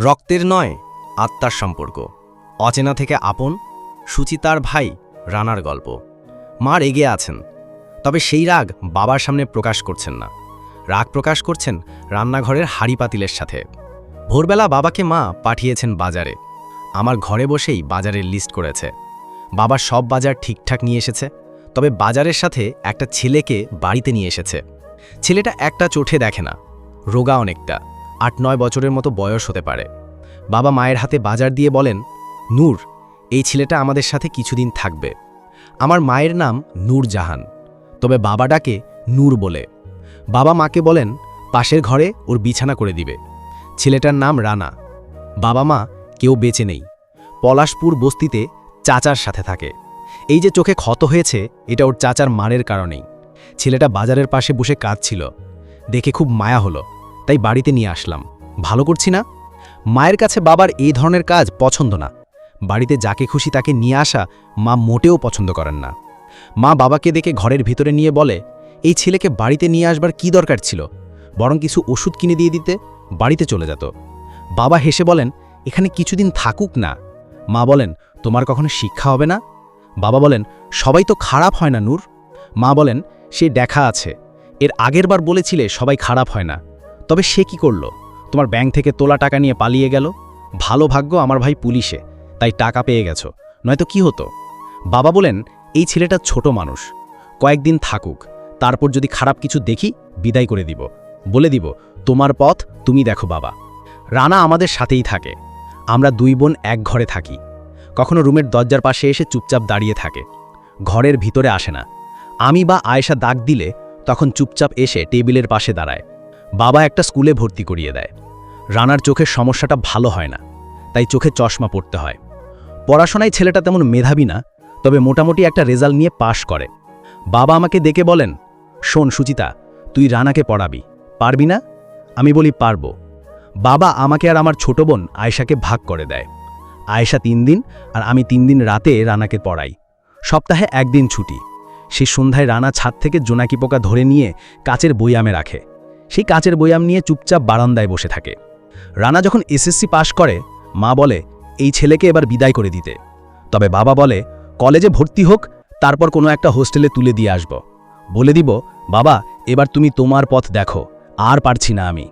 রক্তের নয়, আত্মার সম্পর্ক। অচেনা থেকে আপন, সুচিতার ভাই, রানার গল্প। মা রেগে আছেন, তবে সেই রাগ বাবার সামনে প্রকাশ করছেন না। রাগ প্রকাশ করছেন রান্নাঘরের হাড়ি পাতিলের সাথে। ভোরবেলা বাবাকে মা পাঠিয়েছেন বাজারে। আমার ঘরে বসেই বাজারের লিস্ট করেছে। বাবা সব বাজার ঠিকঠাক নিয়ে এসেছে, তবে বাজারের সাথে একটা ছেলেকে বাড়িতে নিয়ে এসেছে। ছেলেটা একটা চোখে দেখে না, রোগা অনেকটা। আট নয় বছরের মতো বয়স হতে পারে। বাবা মায়ের হাতে বাজার দিয়ে বলেন, নূর, এই ছেলেটা আমাদের সাথে কিছুদিন থাকবে। আমার মায়ের নাম নূর জাহান। তবে বাবা ডাকে নূর বলে। বাবা মাকে বলেন, পাশের ঘরে ওর বিছানা করে দিবে। ছেলেটার নাম রানা। বাবা মা কেউ বেঁচে নেই। পলাশপুর বস্তিতে চাচার সাথে থাকে। এই যে চোখে ক্ষত হয়েছে, এটা ওর চাচার মারের কারণেই। ছেলেটা বাজারের পাশে বসে কাঁদছিল। দেখে খুব মায়া হলো। তাই বাড়িতে নিয়ে আসলাম। ভালো করছি না? মায়ের কাছে বাবার এই ধরনের কাজ পছন্দ না। বাড়িতে যাকে খুশি তাকে নিয়ে আসা মা মোটেও পছন্দ করেন না। মা বাবাকে দেখে ঘরের ভিতরে নিয়ে বলে, এই ছেলেকে বাড়িতে নিয়ে আসবার কি দরকার ছিল? বরং কিছু ওষুধ কিনে দিয়ে দিতে, বাড়িতে চলে যেত। বাবা হেসে বলেন, এখানে কিছুদিন থাকুক না। মা বলেন, তোমার কখনো শিক্ষা হবে না? বাবা বলেন, সবাই তো খারাপ হয় না নূর। মা বলেন, সে দেখা আছে। এর আগের বার বলেছিলে সবাই খারাপ হয় না। তবে সে কি করল? তোমার ব্যাংক থেকে তোলা টাকা নিয়ে পালিয়ে গেল? ভালো ভাগ্য আমার ভাই পুলিশে, তাই টাকা পেয়ে গেছো। নয়তো কি হতো? বাবা বলেন, এই ছেলেটা ছোট মানুষ। কয়েকদিন থাকুক, তারপর যদি খারাপ কিছু দেখি, বিদায় করে দিব। বলে দিব, তোমার পথ, তুমি দেখো বাবা। রানা আমাদের সাথেই থাকে। আমরা দুই বোন এক ঘরে থাকি। কখনো রুমের দরজার পাশে এসে চুপচাপ দাঁড়িয়ে থাকে। ঘরের ভিতরে আসে না। আমি বা আয়েশা দাগ দিলে, তখন চুপচাপ এসে টেবিলের পাশে দাঁড়ায়। বাবা একটা স্কুলে ভর্তি করিয়ে দেয়। রানার চোখের সমস্যাটা ভালো হয় না, তাই চোখে চশমা পড়তে হয়। পড়াশোনায় ছেলেটা তেমন মেধাবী না, তবে মোটামুটি একটা রেজাল্ট নিয়ে পাশ করে। বাবা আমাকে দেখে বলেন, শোন সুচিতা, তুই রানাকে পড়াবি। পারবি না? আমি বলি, পারব। বাবা আমাকে আর আমার ছোট বোন আয়েশাকে ভাগ করে দেয়। আয়েশা তিন দিন আর আমি তিন দিন রাতে রানাকে পড়াই। সপ্তাহে একদিন ছুটি। সেই সন্ধ্যায় রানা ছাদ থেকে জোনাকি পোকা ধরে নিয়ে কাচের বইয়ামে রাখে। সেই কাঁচের বইয়াম নিয়ে চুপচাপ বারান্দায় বসে থাকে। রানা যখন এসএসসি পাশ করে, মা বলে, এই ছেলেকে এবার বিদায় করে দিতে। তবে বাবা বলে, কলেজে ভর্তি হোক, তারপর কোনো একটা হোস্টেলে তুলে দিয়ে আসব। বলে দিব, বাবা, এবার তুমি তোমার পথ দেখো, আর পারছি না আমি।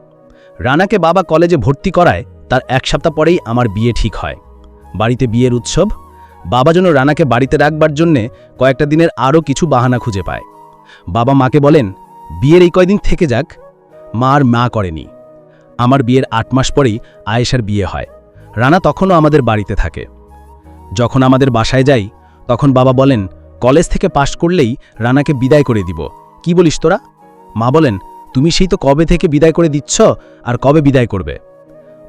রানাকে বাবা কলেজে ভর্তি করায়, তার এক সপ্তাহ পরেই আমার বিয়ে ঠিক হয়। বাড়িতে বিয়ের উৎসব, বাবা যেন রানাকে বাড়িতে রাখবার জন্যে কয়েকটা দিনের আরও কিছু বাহানা খুঁজে পায়। বাবা মাকে বলেন, বিয়ের এই কয়দিন থেকে যাক মা আর মা করেনি। আমার বিয়ের আট মাস পরেই আয়েশার বিয়ে হয়। রানা তখনও আমাদের বাড়িতে থাকে। যখন আমাদের বাসায় যাই, তখন বাবা বলেন, কলেজ থেকে পাশ করলেই রানাকে বিদায় করে দিব। কি বলিস তোরা? মা বলেন, তুমি সেই তো কবে থেকে বিদায় করে দিচ্ছ আর কবে বিদায় করবে?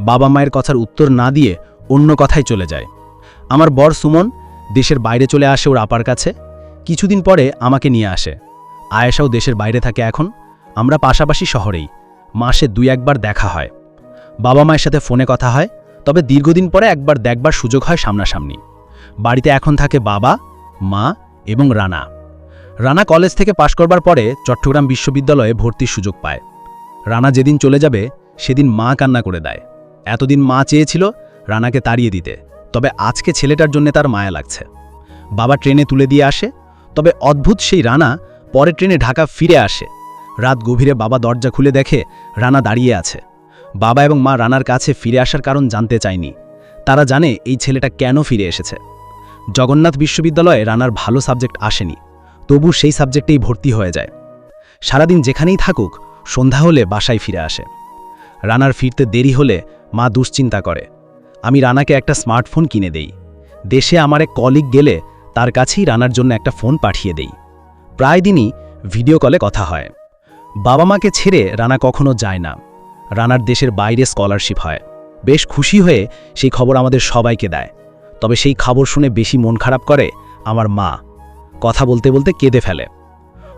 বাবা মায়ের কথার উত্তর না দিয়ে অন্য কথায় চলে যায়। আমার বর সুমন দেশের বাইরে চলে আসে ওর আপার কাছে। কিছুদিন পরে আমাকে নিয়ে আসে। আয়েশাও দেশের বাইরে থাকে এখন। আমরা পাশাপাশি শহরেই, মাসে দুই একবার দেখা হয়। বাবা মায়ের সাথে ফোনে কথা হয়, তবে দীর্ঘদিন পরে একবার দেখবার সুযোগ হয় সামনাসামনি। বাড়িতে এখন থাকে বাবা, মা এবং রানা। রানা কলেজ থেকে পাশ করবার পরে চট্টগ্রাম বিশ্ববিদ্যালয়ে ভর্তির সুযোগ পায়। রানা যেদিন চলে যাবে, সেদিন মা কান্না করে দেয়। এতদিন মা চেয়েছিল রানাকে তাড়িয়ে দিতে, তবে আজকে ছেলেটার জন্য তার মায়া লাগছে। বাবা ট্রেনে তুলে দিয়ে আসে, তবে অদ্ভুত সেই রানা পরে ট্রেনে ঢাকা ফিরে আসে। রাত গভীরে বাবা দরজা খুলে দেখে রানা দাঁড়িয়ে আছে। বাবা এবং মা রানার কাছে ফিরে আসার কারণ জানতে চায়নি। তারা জানে এই ছেলেটা কেন ফিরে এসেছে। জগন্নাথ বিশ্ববিদ্যালয়ে রানার ভালো সাবজেক্ট আসেনি, তবু সেই সাবজেক্টেই ভর্তি হয়ে যায়। সারাদিন যেখানেই থাকুক, সন্ধ্যা হলে বাসায় ফিরে আসে। রানার ফিরতে দেরি হলে মা দুশ্চিন্তা করে। আমি রানাকে একটা স্মার্টফোন কিনে দেই। দেশে আমার এক কলিগ গেলে তার কাছেই রানার জন্য একটা ফোন পাঠিয়ে দেই। প্রায় দিনই ভিডিও কলে কথা হয়। বাবা মাকে ছেড়ে রানা কখনো যায় না। রানার দেশের বাইরে স্কলারশিপ হয়। বেশ খুশি হয়ে সেই খবর আমাদের সবাইকে দেয়। তবে সেই খবর শুনে বেশি মন খারাপ করে আমার মা। কথা বলতে বলতে কেঁদে ফেলে।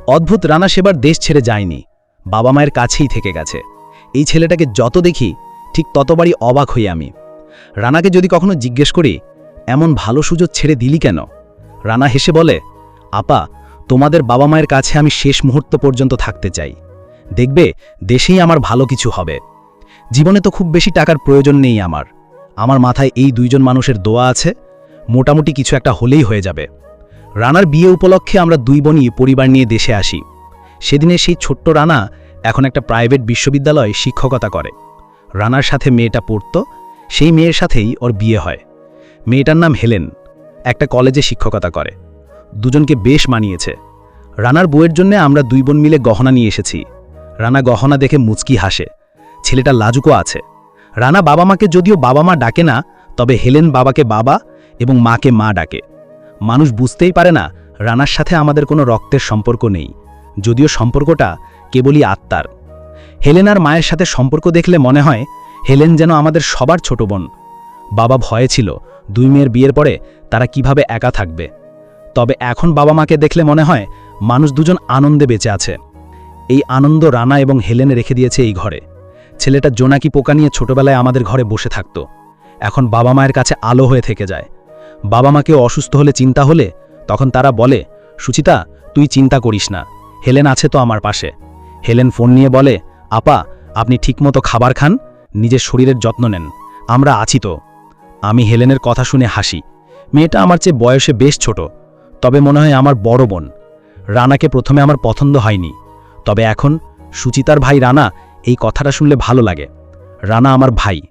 অদ্ভুত রানা সেবার দেশ ছেড়ে যায়নি। বাবা মায়ের কাছেই থেকে গেছে। এই ছেলেটাকে যত দেখি, ঠিক ততবারই অবাক হই আমি। রানাকে যদি কখনো জিজ্ঞেস করি, এমন ভালো সুযোগ ছেড়ে দিলি কেন? রানা হেসে বলে, আপা, তোমাদের বাবা মায়ের কাছে আমি শেষ মুহূর্ত পর্যন্ত থাকতে চাই। দেখবে দেশেই আমার ভালো কিছু হবে। জীবনে তো খুব বেশি টাকার প্রয়োজন নেই আমার। আমার মাথায় এই দুইজন মানুষের দোয়া আছে, মোটামুটি কিছু একটা হলেই হয়ে যাবে। রানার বিয়ে উপলক্ষে আমরা দুই বোনই পরিবার নিয়ে দেশে আসি। সেদিনে সেই ছোট্ট রানা এখন একটা প্রাইভেট বিশ্ববিদ্যালয়ে শিক্ষকতা করে। রানার সাথে মেয়েটা পড়ত, সেই মেয়ের সাথেই ওর বিয়ে হয়। মেয়েটার নাম হেলেন, একটা কলেজে শিক্ষকতা করে। দুজনকে বেশ মানিয়েছে। রানার বউয়ের জন্য আমরা দুই বোন মিলে গহনা নিয়ে এসেছি। রানা গহনা দেখে মুচকি হাসে। ছেলেটা লাজুকও আছে। রানা বাবা মাকে যদিও বাবা মা ডাকে না, তবে হেলেন বাবাকে বাবা এবং মাকে মা ডাকে। মানুষ বুঝতেই পারে না, রানার সাথে আমাদের কোনো রক্তের সম্পর্ক নেই। যদিও সম্পর্কটা কেবলই আত্মার। হেলেন আর মায়ের সাথে সম্পর্ক দেখলে মনে হয়, হেলেন যেন আমাদের সবার ছোট বোন। বাবা ভয়ে ছিল, দুই মেয়ের বিয়ের পরে তারা কীভাবে একা থাকবে। তবে এখন বাবা মাকে দেখলে মনে হয়, মানুষ দুজন আনন্দে বেঁচে আছে। এই আনন্দ রানা এবং হেলেনে রেখে দিয়েছে এই ঘরে। ছেলেটা জোনাকি পোকা নিয়ে ছোটবেলায় আমাদের ঘরে বসে থাকত। এখন বাবা মায়ের কাছে আলো হয়ে থেকে যায়। বাবা মাকে অসুস্থ হলে চিন্তা হলে তখন তারা বলে, সুচিতা, তুই চিন্তা করিস না। হেলেন আছে তো আমার পাশে। হেলেন ফোন নিয়ে বলে, আপা, আপনি ঠিকমতো খাবার খান, নিজের শরীরের যত্ন নেন। আমরা আছি তো। আমি হেলেনের কথা শুনে হাসি। মেয়েটা আমার চেয়ে বয়সে বেশ ছোট, তবে মনে হয় আমার বড় বোন। রানাকে প্রথমে আমার পছন্দ হয়নি। তবে এখন সুচিতার ভাই রানা এই কথাটা শুনলে ভালো লাগে। রানা আমার ভাই।